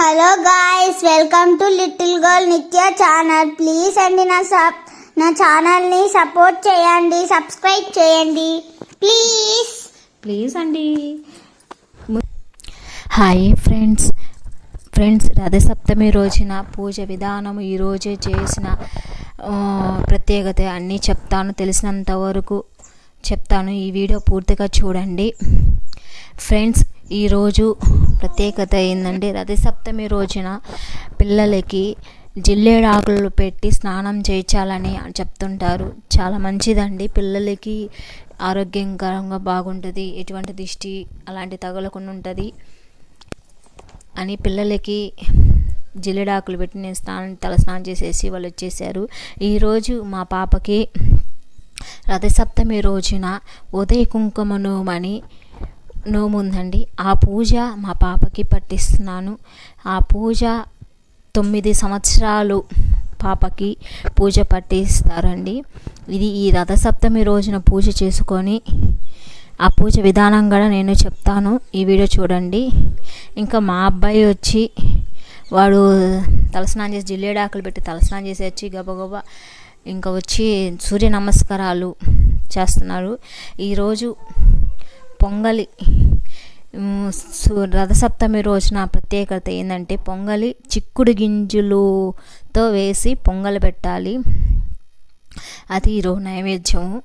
Hello guys welcome to little girl Nithya channel please అండి నా sub నా ఛానల్ని సపోర్ట్ చేయండి సబ్స్క్రైబ్ చేయండి. ప్లీజ్ ప్లీజ్ అండి. హాయ్ ఫ్రెండ్స్ ఫ్రెండ్స్ రథసప్తమి రోజున పూజ విధానం ఈరోజే చేసిన ప్రత్యేకత అన్నీ చెప్తాను తెలిసినంత వరకు చెప్తాను. ఈ వీడియో పూర్తిగా చూడండి. ఫ్రెండ్స్ ఈరోజు ప్రత్యేకత ఏంటంటే రథసప్తమి రోజున పిల్లలకి జిల్లేడాకులు పెట్టి స్నానం చేయించాలని చెప్తుంటారు. చాలా మంచిదండి. పిల్లలకి ఆరోగ్యకరంగా బాగుంటుంది. ఎటువంటి దిష్టి అలాంటి తగలకుండా ఉంటుంది అని పిల్లలకి జిల్లెడాకులు పెట్టి నేను స్నానం తల స్నానం చేసేసి వాళ్ళు వచ్చేసారు. ఈరోజు మా పాపకి రథసప్తమి రోజున ఉదయ కుంకుమను అని నోము ఉందండి ఆ పూజ మా పాపకి పట్టిస్తున్నాను. ఆ పూజ తొమ్మిది సంవత్సరాలు పాపకి పూజ పట్టిస్తారండి. ఇది ఈ రథసప్తమి రోజున పూజ చేసుకొని ఆ పూజ విధానం కూడా నేను చెప్తాను. ఈ వీడియో చూడండి. ఇంకా మా అబ్బాయి వచ్చి వాడు తలస్నానం చేసి జిల్లేడాకులు పెట్టి తలస్నానం చేసి వచ్చి గబగబా ఇంకా వచ్చి సూర్య నమస్కారాలు చేస్తున్నారు. ఈరోజు పొంగలి. రథసప్తమి రోజున ప్రత్యేకత ఏంటంటే పొంగలి చిక్కుడు గింజలుతో వేసి పొంగలి పెట్టాలి. అది ఈరోజు నైవేద్యము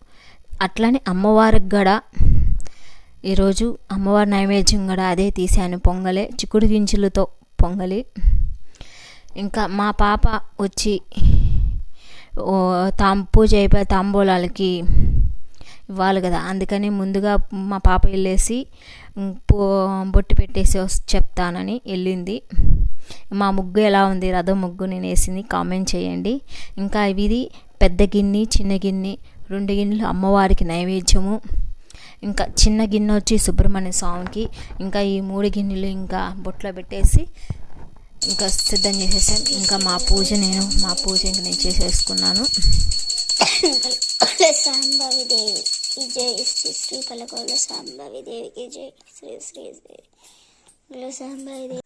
అట్లనే అమ్మవారికి కూడా ఈరోజు అమ్మవారి నైవేద్యం కూడా అదే తీశాను పొంగలే చిక్కుడు గింజలతో పొంగలి. ఇంకా మా పాప వచ్చి ఓ తాం పూజ అయిపోయి తాంబూలాలకి ఇవ్వాలి కదా. అందుకని ముందుగా మా పాప వెళ్ళేసి పో బొట్టు పెట్టేసి చెప్తానని వెళ్ళింది. మా ముగ్గు ఎలా ఉంది? రథం ముగ్గు నేను వేసింది. కామెంట్ చేయండి. ఇంకా ఇది పెద్ద గిన్నె చిన్న గిన్నె రెండు గిన్నెలు అమ్మవారికి నైవేద్యము. ఇంకా చిన్న గిన్నె వచ్చి సుబ్రహ్మణ్య స్వామికి. ఇంకా ఈ మూడు గిన్నెలు ఇంకా బొట్లో పెట్టేసి ఇంకా సిద్ధం చేసేసాను. ఇంకా మా పూజ నేను మా పూజ ఇంకా నేను చేసేసుకున్నాను. సాంబవి దేవికి జై శ్రీ శ్రీ పలకోల సాంబవి దేవికి జై శ్రీ శ్రీ శ్రీ సాంబవి దేవి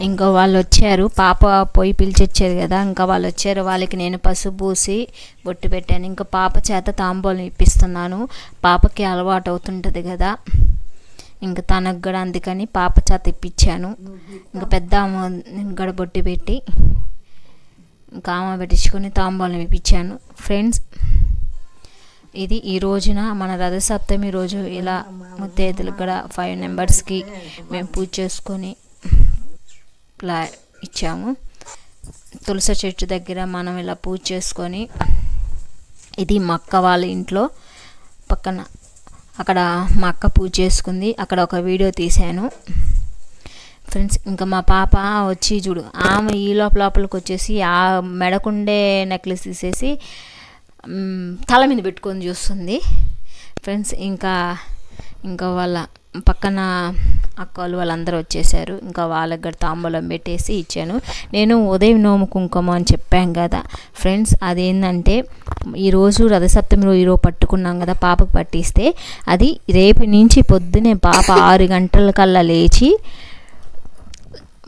ఇంకా వాళ్ళు వచ్చారు. పాప పోయి పిలిచొచ్చారు కదా. ఇంకా వాళ్ళు వచ్చారు. వాళ్ళకి నేను పసుపు పూసి బొట్టు పెట్టాను. ఇంకా పాప చేత తాంబూలం ఇప్పిస్తున్నాను. పాపకి అలవాటు అవుతుంటుంది కదా. ఇంకా తనకు కూడా అందుకని పాప చేత ఇప్పించాను. ఇంకా పెద్ద అమ్మ గడ బొట్టు పెట్టి కామ పెట్టించుకొని తాంబూలం ఇప్పించాను. ఫ్రెండ్స్ ఇది ఈ రోజున మన రథసప్తమి రోజు ఇలా ముత్తైదులకు కూడా ఫైవ్ నెంబర్స్కి మేము పూజ చేసుకొని ఇలా ఇచ్చాము. తులసి చెట్టు దగ్గర మనం ఇలా పూజ చేసుకొని ఇది మా అక్క వాళ్ళ ఇంట్లో పక్కన అక్కడ మా అక్క పూజ చేసుకుంది. అక్కడ ఒక వీడియో తీశాను. ఫ్రెండ్స్ ఇంకా మా పాప వచ్చి చూడు ఆమె ఈ లోపల లోపలికి వచ్చేసి ఆ మెడకుండే నెక్లెస్ తీసేసి తల మీద పెట్టుకొని చూస్తుంది. ఫ్రెండ్స్ ఇంకా ఇంకా వాళ్ళ పక్కన అక్కలు వాళ్ళందరూ వచ్చేసారు. ఇంకా వాళ్ళ దగ్గర తాంబూలం పెట్టేసి ఇచ్చాను. నేను ఉదయం నోము కుంకుమ అని చెప్పాను కదా. ఫ్రెండ్స్ అదేంటంటే ఈరోజు రథసప్తమి ఈరోజు పట్టుకున్నాం కదా పాపకు పట్టిస్తే అది రేపు నుంచి పొద్దునే పాప ఆరు గంటల కల్లా లేచి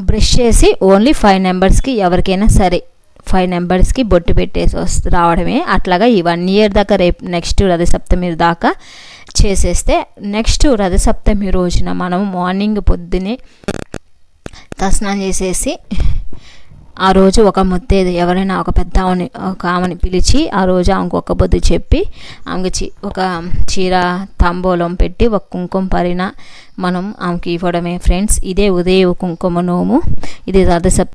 బ్రష్ చేసి ఓన్లీ ఫైవ్ నెంబర్స్కి ఎవరికైనా సరే ఫైవ్ నెంబర్స్కి బొట్టు పెట్టేసి వస్తు రావడమే. అట్లాగా ఈ వన్ ఇయర్ దాకా రేపు నెక్స్ట్ రథసప్తమి దాకా చేసేస్తే నెక్స్ట్ రథసప్తమి రోజున మనం మార్నింగ్ పొద్దునే తస్నానం చేసేసి ఆ రోజు ఒక ముత్తేది ఎవరైనా ఒక పెద్ద ఆమెని ఒక ఆమెని పిలిచి ఆ రోజు ఆమెకు ఒక బొద్దు చెప్పి ఆమెకి చి ఒక చీర తాంబూలం పెట్టి ఒక కుంకుమ పరిన మనం ఆమెకి ఇవ్వడమే. ఫ్రెండ్స్ ఇదే ఉదయ కుంకుమ నోము. ఇది రథసప్తమి